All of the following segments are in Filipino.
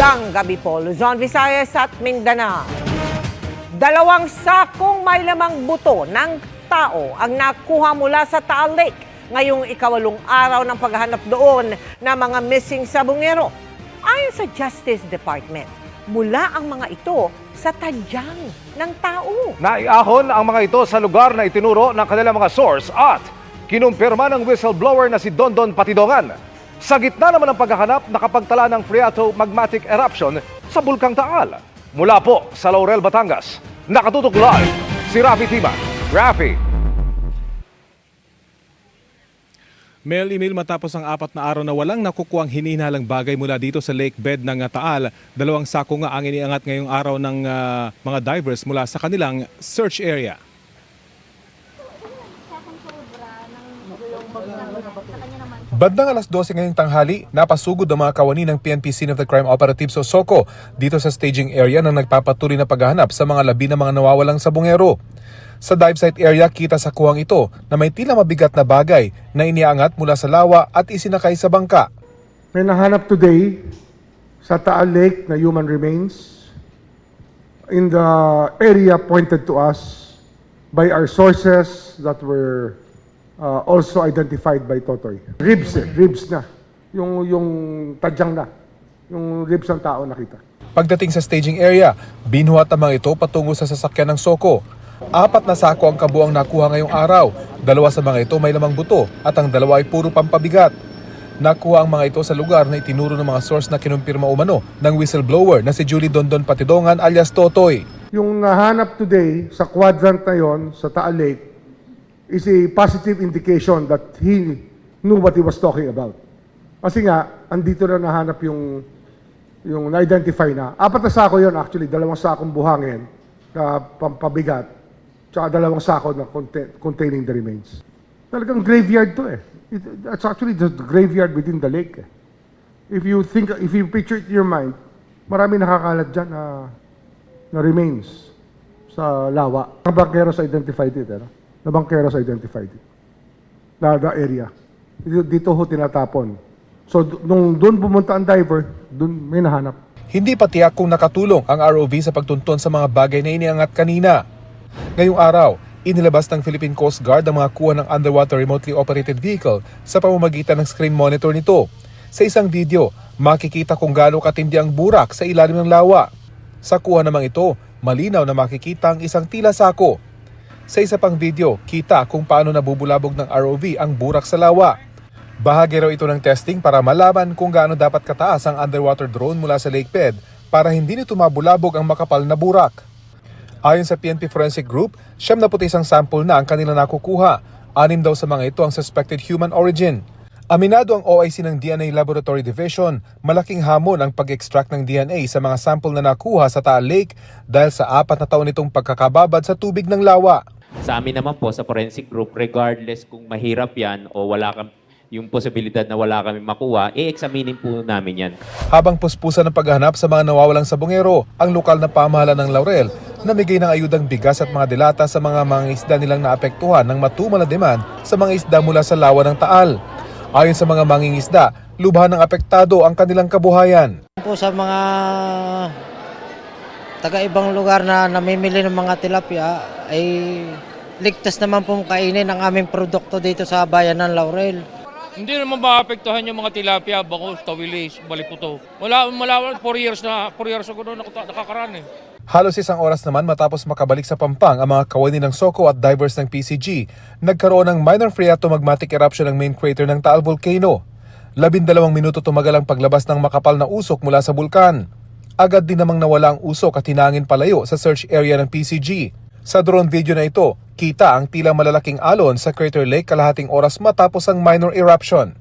Magandang gabi po, Luzon, Visayas at Mindanao. Dalawang sakong may lamang buto ng tao ang nakuha mula sa Taal Lake ngayong ikawalong araw ng paghahanap doon ng mga missing sa bungero. Ayon sa Justice Department, mula ang mga ito sa tadyang ng tao. Naiahon ang mga ito sa lugar na itinuro ng kanilang mga source at kinumpirma ng whistleblower na si Dondon Patidongan. Sa gitna naman ng paghahanap, nakapagtala ng Friato magmatic eruption sa Bulkang Taal. Mula po sa Laurel, Batangas, nakatutok live si Rafi Timan. Rafi, Mail email matapos ang apat na araw na walang nakukuhang hinihinalang bagay mula dito sa lake bed ng Taal. Dalawang sako nga ang iniangat ngayong araw ng uh, mga divers mula sa kanilang search area. Bandang alas 12 ngayong tanghali, napasugod ang mga kawani ng PNP Scene of the Crime Operatives o SOCO dito sa staging area na nagpapatuloy na paghahanap sa mga labi ng mga nawawalang sabungero. Sa dive site area, kita sa kuwang ito na may tila mabigat na bagay na iniangat mula sa lawa at isinakay sa bangka. May nahanap today sa Taal Lake na human remains in the area pointed to us by our sources that were uh, also identified by Totoy. Ribs, eh, ribs na. Yung, yung tadyang na. Yung ribs ng tao nakita. Pagdating sa staging area, binuhat ang mga ito patungo sa sasakyan ng SOCO. Apat na sako ang kabuang nakuha ngayong araw. Dalawa sa mga ito may lamang buto at ang dalawa ay puro pampabigat. Nakuha ang mga ito sa lugar na itinuro ng mga source na kinumpirma umano ng whistleblower na si Julie Dondon Patidongan alias Totoy. Yung nahanap today sa quadrant na yon sa Taal Lake is a positive indication that he knew what he was talking about. Kasi nga, andito na nahanap yung yung na-identify na. Apat na sako yon actually, dalawang sakong buhangin na pampabigat, tsaka dalawang sako na contain- containing the remains. Talagang graveyard to eh. It, it's actually the graveyard within the lake eh. If you think, if you picture it in your mind, marami nakakalat dyan na, na remains sa lawa. Ang bangkeros identified it, ano? The bangkeros identified it. Na the area. Dito, dito ho tinatapon. So, nung doon pumunta ang diver, doon may nahanap. Hindi pa tiyak kung nakatulong ang ROV sa pagtunton sa mga bagay na iniangat kanina. Ngayong araw, inilabas ng Philippine Coast Guard ang mga kuha ng underwater remotely operated vehicle sa pamamagitan ng screen monitor nito. Sa isang video, makikita kung gaano katindi ang burak sa ilalim ng lawa. Sa kuha namang ito, malinaw na makikita ang isang tila sako. Sa isa pang video, kita kung paano nabubulabog ng ROV ang burak sa lawa. Bahagi raw ito ng testing para malaman kung gaano dapat kataas ang underwater drone mula sa lake bed para hindi nito mabulabog ang makapal na burak. Ayon sa PNP Forensic Group, siyam na puti isang sample na ang kanila nakukuha. Anim daw sa mga ito ang suspected human origin. Aminado ang OIC ng DNA Laboratory Division, malaking hamon ang pag-extract ng DNA sa mga sample na nakuha sa Taal Lake dahil sa apat na taon nitong pagkakababad sa tubig ng lawa. Sa amin naman po, sa forensic group, regardless kung mahirap yan o wala kam yung posibilidad na wala kami makuha, i-examinin po namin yan. Habang puspusan ng paghahanap sa mga nawawalang sabongero, ang lokal na pamahalaan ng Laurel namigay ng ayudang bigas at mga dilata sa mga mga isda nilang naapektuhan ng matumal na demand sa mga isda mula sa lawa ng Taal. Ayon sa mga mangingisda, lubhan ng apektado ang kanilang kabuhayan. po sa mga taga-ibang lugar na namimili ng mga tilapia ay ligtas naman pong kainin ang aming produkto dito sa bayan ng Laurel. Hindi naman maapektuhan yung mga tilapia, bangus, tawilis, baliputo. Wala, wala, 4 years na, 4 years ago na nakata- nakakaraan eh. Halos isang oras naman matapos makabalik sa Pampang ang mga kawani ng Soko at divers ng PCG, nagkaroon ng minor phreatomagmatic eruption ng main crater ng Taal Volcano. Labindalawang minuto tumagal ang paglabas ng makapal na usok mula sa bulkan. Agad din namang nawala ang usok at hinangin palayo sa search area ng PCG. Sa drone video na ito, kita ang tila malalaking alon sa Crater Lake kalahating oras matapos ang minor eruption.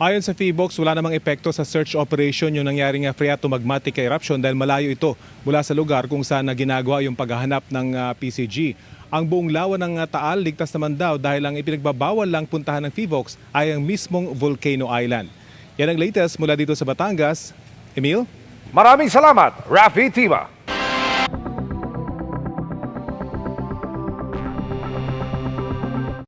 Ayon sa Feebox, wala namang epekto sa search operation yung nangyaring uh, phreatomagmatic eruption dahil malayo ito mula sa lugar kung saan na ginagawa yung paghahanap ng uh, PCG. Ang buong lawa ng uh, Taal ligtas naman daw dahil ang ipinagbabawal lang puntahan ng Feebox ay ang mismong Volcano Island. Yan ang latest mula dito sa Batangas. Emil? Maraming salamat, Rafi Timan.